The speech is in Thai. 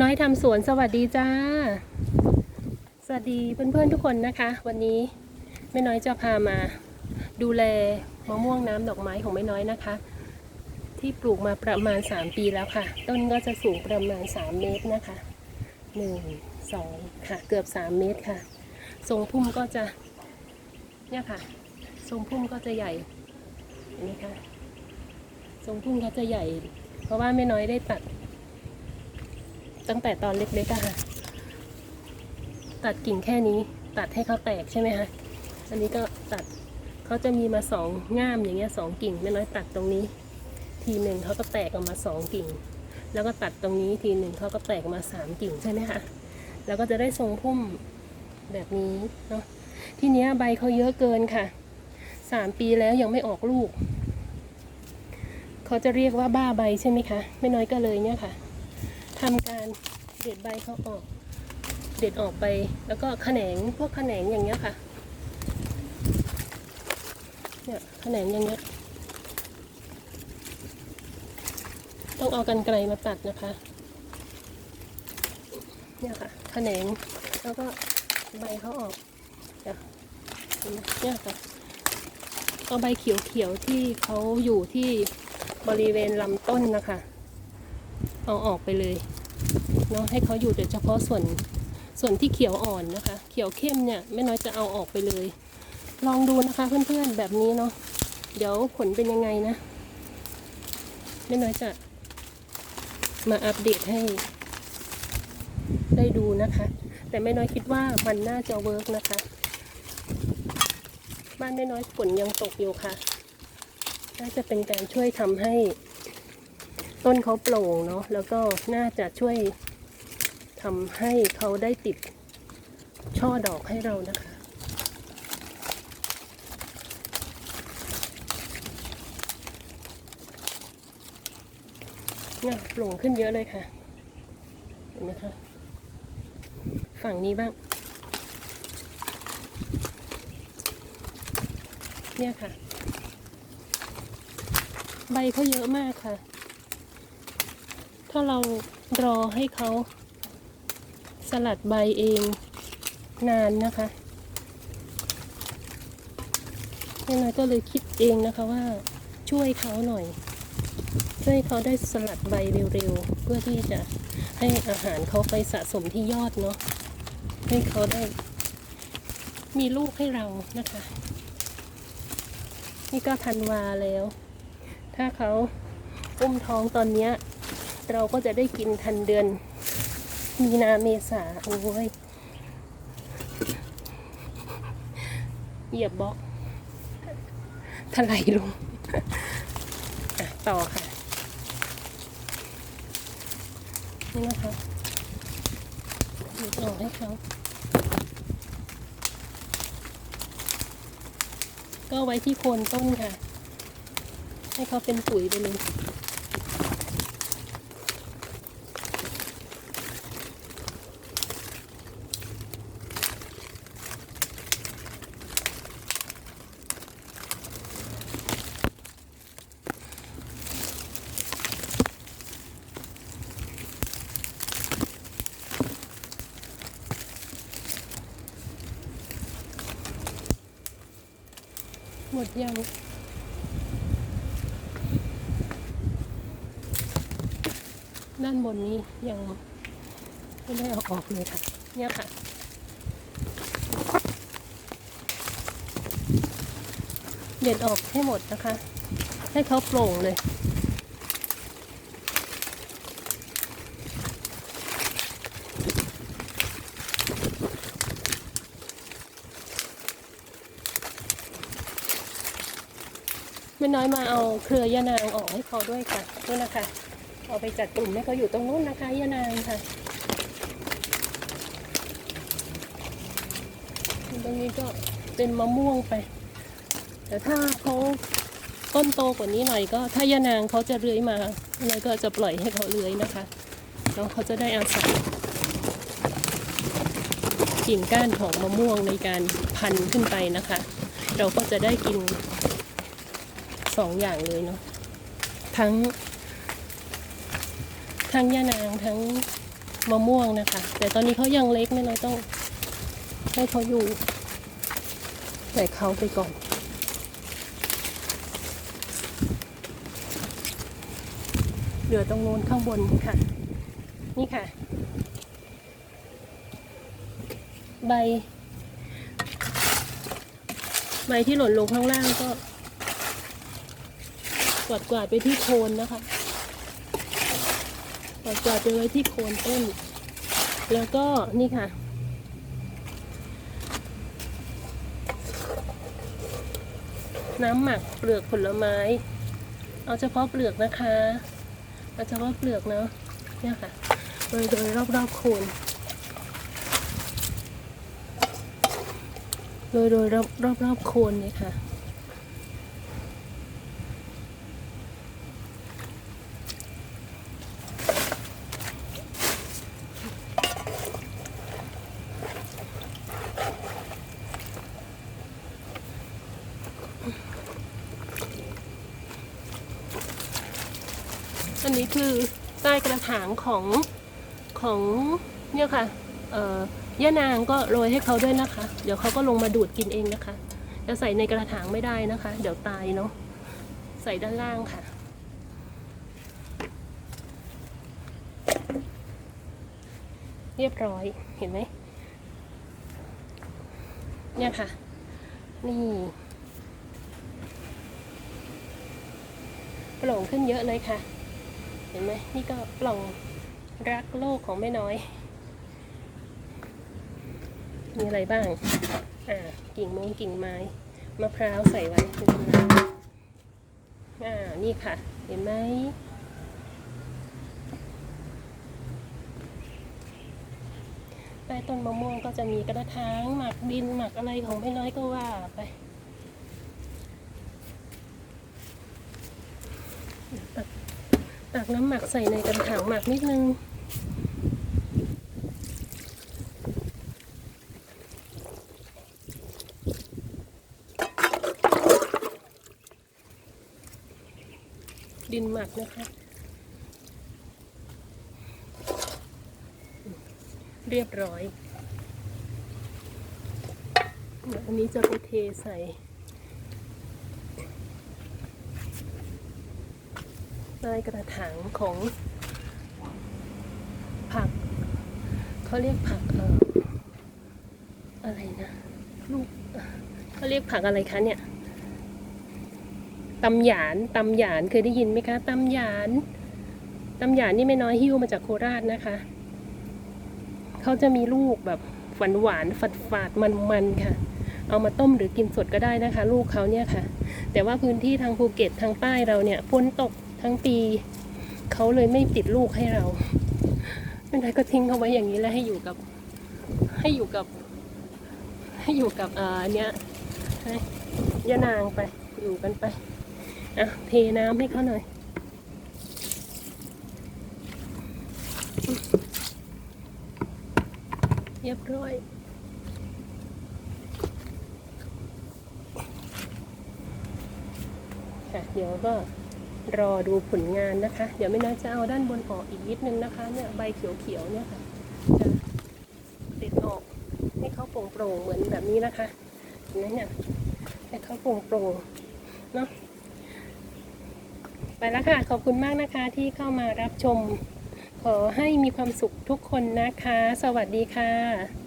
น้อยทำสวนสวัสดีจ้า สวัสดีเพื่อนๆทุกคนนะคะ วันนี้แม่น้อยจะพามา ดูแลมะม่วงน้ำดอกไม้ของแม่น้อยนะคะ ที่ปลูกมาประมาณ 3 ปีแล้วค่ะ ต้นก็จะสูงประมาณ 3 เมตรนะคะ 1 2 ค่ะ เกือบ 3 เมตรค่ะ ทรงพุ่มก็จะเนี่ยค่ะ ทรงพุ่มก็จะใหญ่เห็นไหมคะทรงพุ่มเขาจะใหญ่ เพราะว่าแม่น้อยได้ตัด ตั้งแต่ตอนเล็กๆอะค่ะ ตัดกิ่งแค่นี้ ตัดให้เขาแตกใช่ไหมคะอันนี้ก็ตัดเขาจะมีมาสองง่ามอย่างเงี้ยสองกิ่งแม่น้อยตัดตรงนี้ ทีหนึ่งเขาก็แตกออกมาสองกิ่ง แล้วก็ตัดตรงนี้ทีหนึ่งเขาก็แตกออกมาสามกิ่งใช่ไหมคะแล้วก็จะได้ทรงพุ่มแบบนี้เนาะทีเนี้ยใบเขาเยอะเกินค่ะสามปีแล้วยังไม่ออกลูกเขาจะเรียกว่าบ้าใบใช่ไหมคะ ไม่น้อยก็เลยเนี่ยค่ะ ทำการเด็ดใบเขาออก เด็ดออกไป แล้วก็แขนงพวกแขนงอย่างเงี้ยค่ะ เนี่ยแขนงอย่างเงี้ย ต้องเอากันไกลมาตัดนะคะ เนี่ยค่ะแขนงแล้วก็ใบเขาออกเนี่ยเห็นไหมเนี่ยค่ะเอาใบเขียวๆที่เขาอยู่ที่บริเวณลำต้นนะคะ เอาออกไปเลย เนาะให้เขาอยู่แต่เฉพาะส่วนส่วนที่เขียวอ่อนนะคะ เขียวเข้มเนี่ยแม่น้อยจะเอาออกไปเลย ลองดูนะคะเพื่อนๆแบบนี้เนาะเดี๋ยวผลเป็นยังไงนะแม่น้อยจะมาอัปเดตให้ ได้ดูนะคะ แต่แม่น้อยคิดว่ามันน่าจะเวิร์กนะคะ บ้านแม่น้อยฝนยังตกอยู่ค่ะน่าจะเป็นการช่วยทำให้ ต้นเขาโปร่งเนาะแล้วก็น่าจะช่วยทำให้เขาได้ติดช่อดอกให้เรานะคะ เนี่ยโปร่งขึ้นเยอะเลยค่ะ เห็นไหมคะ ฝั่งนี้บ้าง เนี่ยค่ะ ใบเขาเยอะมากค่ะ ถ้าเรารอให้เขาสลัดใบเองนานนะคะแม่น้อยก็เลยคิดเองนะคะว่าช่วยเขาหน่อย ช่วยเขาได้สลัดใบเร็วๆ เพื่อที่จะให้อาหารเขาไปสะสมที่ยอดเนาะให้เขาได้มีลูกให้เรานะคะ นี่ก็ธันวาแล้ว ถ้าเขาอุ้มท้องตอนเนี้ย เราก็จะได้กินทันเดือน มีนาเมษาโอ้ยเหยียบบล็อกถลายลงต่อค่ะ นี่นะคะหยุดออกให้เขาก็ไว้ที่โคนต้นค่ะ ให้เขาเป็นปุ๋ยไปเลย ดยังด้านบนนี้ยังไม่ได้เอาออกเลยค่ะ เนี่ยค่ะ เด็ดออกให้หมดนะคะ ให้เขาโปร่งเลย ไม่น้อยมาเอาเครือยะนางออกให้เขาด้วยค่ะด้วยนะคะ เอาไปจัดกลุ่มให้เขาอยู่ตรงนู้นนะคะยะนางค่ะตรงนี้ก็เป็นมะม่วงไป แต่ถ้าเขาต้นโตกว่านี้หน่อยก็ ถ้ายะนางเขาจะเลื้อยมาเลยก็จะปล่อยให้เขาเลื้อยนะคะแล้วเขาจะได้อาศัยกิ่งก้านของมะม่วงในการพันขึ้นไปนะคะ เราก็จะได้กิน สองอย่างเลยเนาะทั้ง ทั้งยะนางทั้งมะม่วงนะคะ แต่ตอนนี้เขายังเล็กไม่น้อยต้อง ให้เขาอยู่ใส่เขาไปก่อนเหลือตรงโน้นข้างบนค่ะ นี่ค่ะ ใบ ใบที่หล่นลงข้างล่างก็ วาดกวาดๆไปที่โคนนะคะกวาดกวาดๆไปไว้ที่โคนต้น แล้วก็นี่ค่ะ น้ำหมักเปลือกผลไม้ เอาเฉพาะเปลือกนะคะเอาเฉพาะเปลือกเนาะเนี่ยค่ะโดยโดยรอบๆโคนโดยโดยรอบรอบรอบโคนเนี่ยค่ะ นี้คือใต้กระถางของของเนี่ยค่ะเออย่านางก็โรยให้เขาด้วยนะคะ เดี๋ยวเขาก็ลงมาดูดกินเองนะคะ จะใส่ในกระถางไม่ได้นะคะ เดี๋ยวตายเนาะ ใส่ด้านล่างค่ะ เรียบร้อย เห็นไหม เนี่ยค่ะ นี่โปร่งขึ้นเยอะเลยค่ะ เห็นไหมนี่ก็ปล่องรักโลกของแม่น้อย มีอะไรบ้าง อ่า กิ่งมงกิ่งไม้ มะพร้าวใส่ไว้เป็นกำลังอ่า นี่ค่ะ เห็นไหมใต้ต้นมะม่วงก็จะมีกระถางหมักดินหมักอะไรของแม่น้อยก็ว่าไป ตักักน้ำหมักใส่ในกระถางหมักนิดนึง ดินหมักนะคะ เรียบร้อย อันนี้จะไปเทใส่ ใต้กระถางของผักเขาเรียกผักเอ่ออะไรนะลูกเขาเรียกผักอะไรคะเนี่ยตำหยานตำหยานเคยได้ยินไหมคะตำหยานตำหยานนี่ไม่น้อยหิ้วมาจากโคราชนะคะเขาจะมีลูกแบบหวานหวานฝาดฝาดมันมันค่ะ เอามาต้มหรือกินสดก็ได้นะคะ ลูกเขาเนี่ยค่ะ แต่ว่าพื้นที่ทางภูเก็ตทางใต้เราเนี่ยฝนตก ทั้งปีเขาเลยไม่ติดลูกให้เราไม่ได้ก็ทิ้งเขาไว้อย่างนี้แล้วให้อยู่กับ ให้อยู่กับ ให้อยู่กับเอ่ออันเนี้ยยานางไป อยู่กันไปอะเทน้ำให้เขาหน่อยเรียบร้อยค่ะเดี๋ยวก็ รอดูผลงานนะคะ เดี๋ยวไม่น่าจะเอาด้านบนออกอีกนิดนึงนะคะ เนี่ยใบเขียวๆเนี่ยค่ะจะติดออกให้เขาโปร่งๆเหมือนแบบนี้นะคะเห็นไหมเนี่ยให้เขาโปร่งๆเนาะไปแล้วค่ะ ขอบคุณมากนะคะที่เข้ามารับชม ขอให้มีความสุขทุกคนนะคะ สวัสดีค่ะ